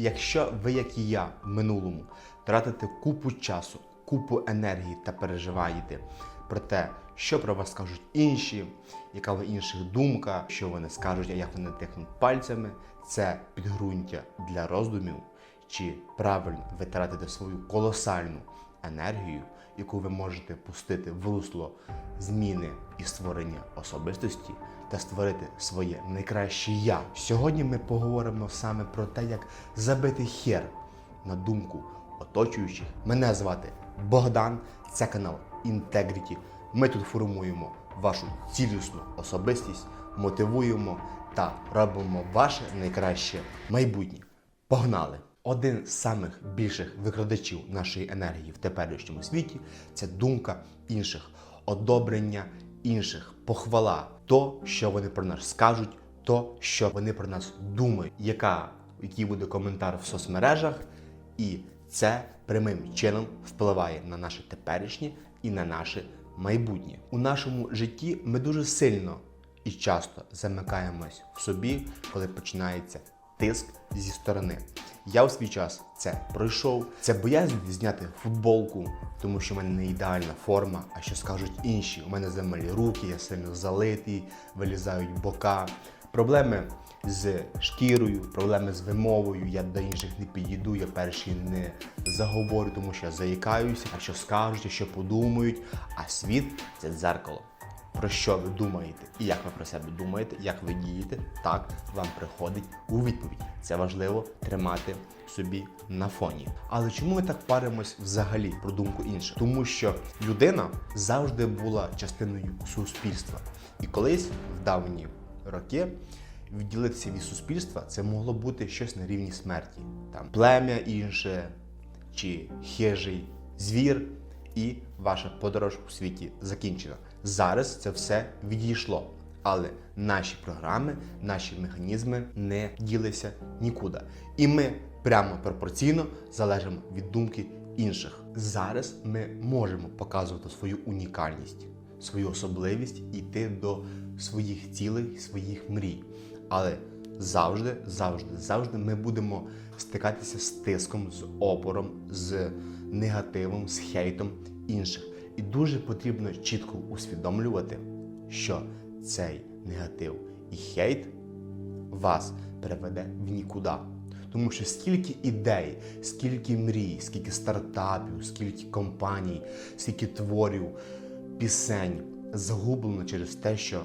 Якщо ви, як і я, в минулому тратите купу часу, купу енергії та переживаєте про те, що про вас скажуть інші, яка ви інших думка, що вони скажуть, а як вони тихнуть пальцями, це підґрунтя для роздумів, чи правильно ви тратите свою колосальну енергію, яку ви можете пустити в русло зміни і створення особистості та створити своє найкраще я. Сьогодні ми поговоримо саме про те, як забити хер на думку оточуючих. Мене звати Богдан, це канал Integrity. Ми тут формуємо вашу цілісну особистість, мотивуємо та робимо ваше найкраще майбутнє. Погнали! Один з самих більших викрадачів нашої енергії в теперішньому світі це думка інших, одобрення інших, похвала, то, що вони про нас скажуть, то, що вони про нас думають, яка, який буде коментар в соцмережах, і це прямим чином впливає на наше теперішнє і на наше майбутнє. У нашому житті ми дуже сильно і часто замикаємось в собі, коли починається тиск зі сторони. Я у свій час це пройшов. Це боязнь зняти футболку, тому що в мене не ідеальна форма. А що скажуть інші? У мене замалі руки, я сильно залитий, вилізають бока. Проблеми з шкірою, проблеми з вимовою. Я до інших не підійду, я перший не заговорю, тому що я заїкаюся, а що скажуть, а що подумають. А світ це дзеркало про що ви думаєте і як ви про себе думаєте, як ви дієте, так вам приходить у відповідь. Це важливо тримати собі на фоні. Але чому ми так паримось взагалі про думку інших? Тому що людина завжди була частиною суспільства. І колись в давні роки відділитися від суспільства це могло бути щось на рівні смерті. Там плем'я інше чи хижий звір, і ваша подорож у світі закінчена. Зараз це все відійшло. Але наші програми, наші механізми не ділися нікуди. І ми прямо пропорційно залежимо від думки інших. Зараз ми можемо показувати свою унікальність, свою особливість і йти до своїх цілей, своїх мрій. Але завжди, завжди, завжди ми будемо стикатися з тиском, з опором, з негативом, з хейтом інших. І дуже потрібно чітко усвідомлювати, що цей негатив і хейт вас приведе в нікуди. Тому що скільки ідей, скільки мрій, скільки стартапів, скільки компаній, скільки творів, пісень загублено через те, що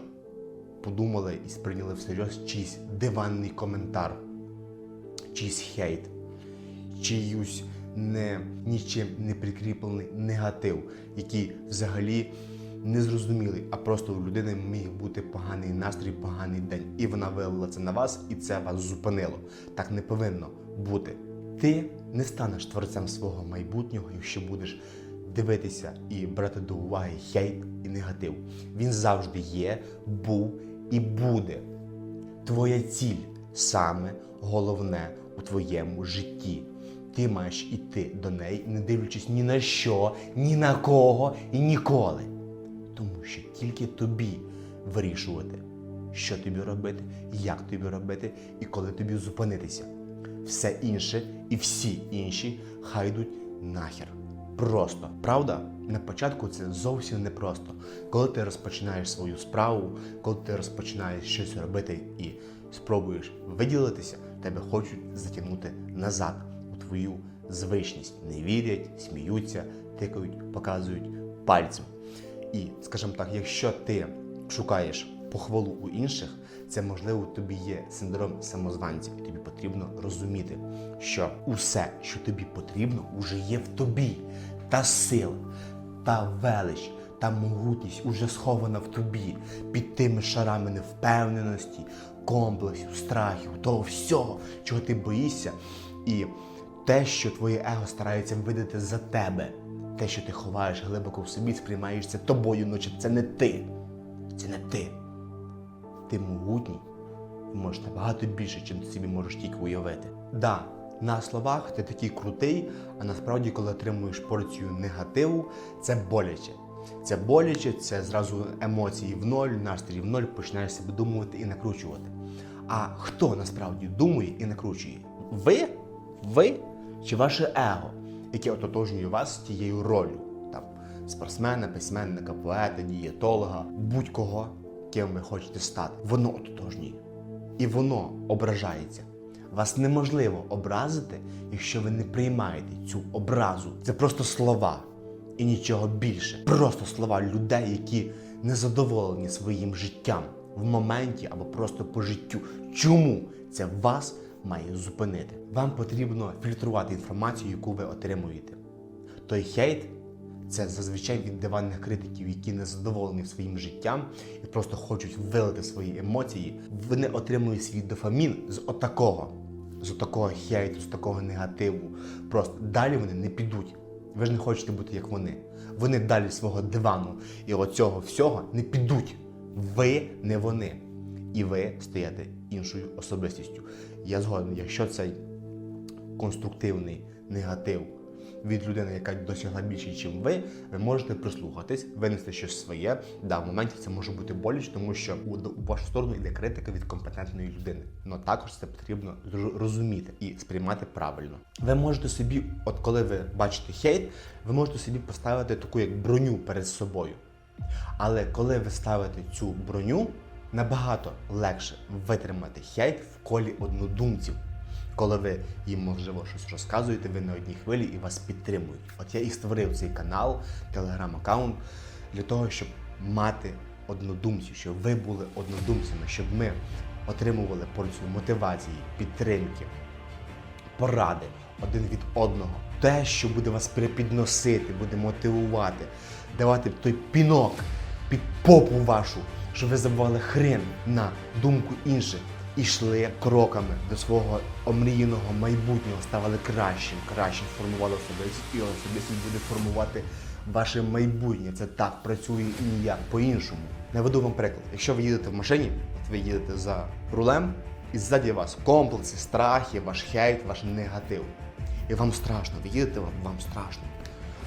подумали і сприйняли всерйоз чийсь диванний коментар, чийсь хейт, чиюсь не, нічим не прикріплений негатив, який взагалі не зрозумілий, а просто у людини міг бути поганий настрій, поганий день. І вона вилила це на вас, і це вас зупинило. Так не повинно бути. Ти не станеш творцем свого майбутнього, якщо будеш дивитися і брати до уваги хейт і негатив. Він завжди є, був і буде. Твоя ціль саме головне у твоєму житті. Ти маєш іти до неї, не дивлячись ні на що, ні на кого і ніколи. Тому що тільки тобі вирішувати, що тобі робити, як тобі робити і коли тобі зупинитися. Все інше і всі інші хай йдуть нахер. Просто правда, на початку це зовсім непросто. Коли ти розпочинаєш свою справу, коли ти розпочинаєш щось робити і спробуєш виділитися, тебе хочуть затягнути назад твою звичність. Не вірять, сміються, тикають, показують пальцем. І, скажімо так, якщо ти шукаєш похвалу у інших, це можливо тобі є синдром самозванця, і тобі потрібно розуміти, що усе, що тобі потрібно, уже є в тобі. Та сила, та велич, та могутність уже схована в тобі під тими шарами невпевненості, комплексів, страхів, того всього, чого ти боїшся, і те, що твоє его старається видати за тебе, те, що ти ховаєш глибоко в собі, сприймаєш це тобою, наче це не ти. Це не ти. Ти могутній і можеш набагато більше, чим ти собі можеш тільки уявити. Да, на словах ти такий крутий, а насправді, коли отримуєш порцію негативу, це боляче. Це боляче, це зразу емоції в ноль, настрій в ноль, починаєш себе думати і накручувати. А хто насправді думає і накручує? Ви Ви чи ваше его, яке ототожнює вас тією ролью? Там спортсмена, письменника, поета, дієтолога, будь-кого, ким ви хочете стати. Воно ототожнює. І воно ображається. Вас неможливо образити, якщо ви не приймаєте цю образу. Це просто слова і нічого більше. Просто слова людей, які не задоволені своїм життям в моменті або просто по життю. Чому це вас має зупинити? Вам потрібно фільтрувати інформацію, яку ви отримуєте. Той хейт це зазвичай від диванних критиків, які не задоволені своїм життям і просто хочуть вилити свої емоції. Вони отримують свій дофамін з отакого, з отакого хейту, з такого негативу. Просто далі вони не підуть. Ви ж не хочете бути як вони. Вони далі свого дивану і оцього всього не підуть. Ви не вони. І ви стаєте іншою особистістю. Я згоден, якщо цей конструктивний негатив від людини, яка досягла більше, ніж ви, ви можете прислухатись, винести щось своє. Да, в моменті це може бути боляче, тому що у, у вашу сторону йде критика від компетентної людини. Но також це потрібно розуміти і сприймати правильно. Ви можете собі, от коли ви бачите хейт, ви можете собі поставити таку як броню перед собою. Але коли ви ставите цю броню, набагато легше витримати хейт в колі однодумців. Коли ви їм можливо щось розказуєте, ви на одній хвилі і вас підтримують. От я і створив цей канал, телеграм-аккаунт для того, щоб мати однодумців, щоб ви були однодумцями, щоб ми отримували порцію мотивації, підтримки, поради один від одного. Те, що буде вас припідносити, буде мотивувати, давати той пінок під попу вашу, щоб ви забували хрен на думку інших і йшли кроками до свого омріяного майбутнього, ставали кращим, кращим формували особистість, і особистість буде формувати ваше майбутнє. Це так працює і ніяк по-іншому. Наведу вам приклад. Якщо ви їдете в машині, ви їдете за рулем, і ззаді вас комплекси, страхи, ваш хейт, ваш негатив. І вам страшно, ви їдете, вам, страшно.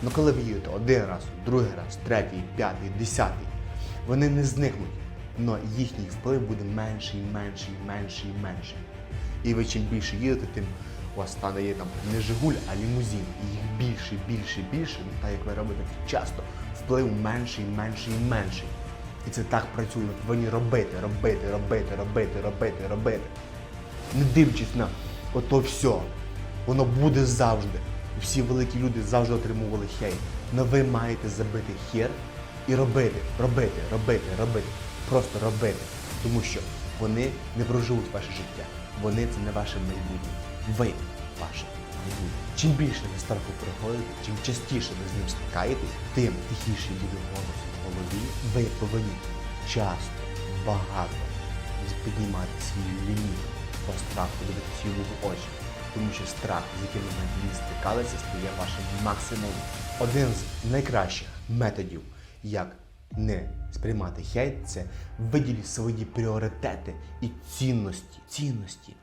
Ну коли ви їдете один раз, другий раз, третій, п'ятий, десятий, вони не зникнуть. але їхній вплив буде менший, менший, менший, менший. І ви чим більше їдете, тим у вас стане там не Жигуль, а лімузин. І їх більше, більше, більше. Ну, так як ви робите часто, вплив менший, менший, менший. І це так працює. Ви повинні робити, робити, робити, робити, робити, робити. Не дивлячись на ото все. Воно буде завжди. Всі великі люди завжди отримували хейт. Но ви маєте забити хер і робити, робити, робити, робити. Просто робити. Тому що вони не проживуть ваше життя. Вони це не ваше майбутнє. Ви ваше майбутнє. Чим більше ви страху проходите, чим частіше ви з ним стикаєтесь, тим тихіший буде голос в голові. Ви повинні часто, багато піднімати свій ліміт по страху, дивитися йому в очі. Тому що страх, з яким ви стикалися, стає вашим максимумом. Один з найкращих методів, як не сприймати хейт, це виділіть свої пріоритети і цінності, цінності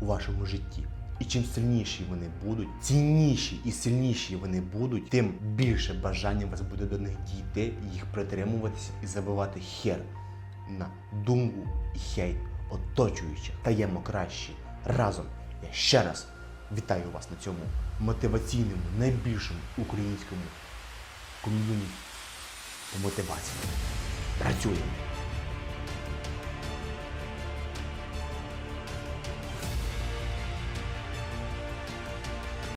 у вашому житті. І чим сильніші вони будуть, цінніші і сильніші вони будуть, тим більше бажання вас буде до них дійти, їх притримуватися і забивати хер на думку і хейт оточуючих. Таємо краще разом. Я ще раз вітаю вас на цьому мотиваційному, найбільшому українському ком'юніті по мотивації. Працюємо!